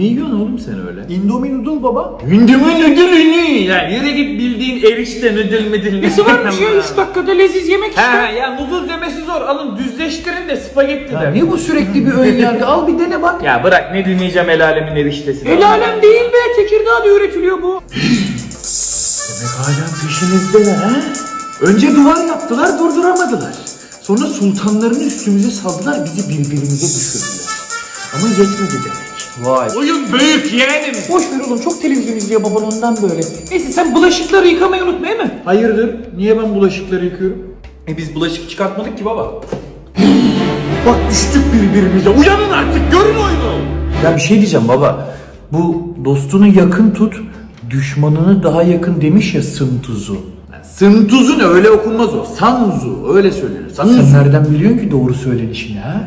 Ne yiyorsun oğlum sen öyle? Indomie noodle baba. Hündümün ödülünü. Ya yürü git bildiğin erişte ödül müdül. Nesi varmış ya 3 dakikada leziz yemek işte. Ha ya noodle demesi zor. Alın düzleştirin de spagetti der. ne bu sürekli bir ön yargı? Al bir dene bak. Ya bırak ne dinleyeceğim el alemin eriştesini. El alem değil be Tekirdağ'da üretiliyor bu. Demek hala peşimizdeler ha? Önce duvar yaptılar durduramadılar. Sonra sultanlarını üstümüze saldılar bizi birbirimize düşürdüler. Ama yetmedi demek. Vay. Oyun büyük yeğenim. Boş ver oğlum çok televizyon izliyor baban ondan böyle. Neyse sen bulaşıkları yıkamayı unutma değil mi? Hayırdır? Niye ben bulaşıkları yıkıyorum? E biz bulaşık çıkartmadık ki baba. Bak düştük birbirimize. Uyanın artık görün oyunu. Ya bir şey diyeceğim baba. Bu dostunu yakın tut, düşmanını daha yakın demiş ya Sıntuzu. Sıntuzun öyle okunmaz o. Sanzu öyle söylenir. Sanzu. Sen nereden biliyorsun ki doğru söylenişini ha?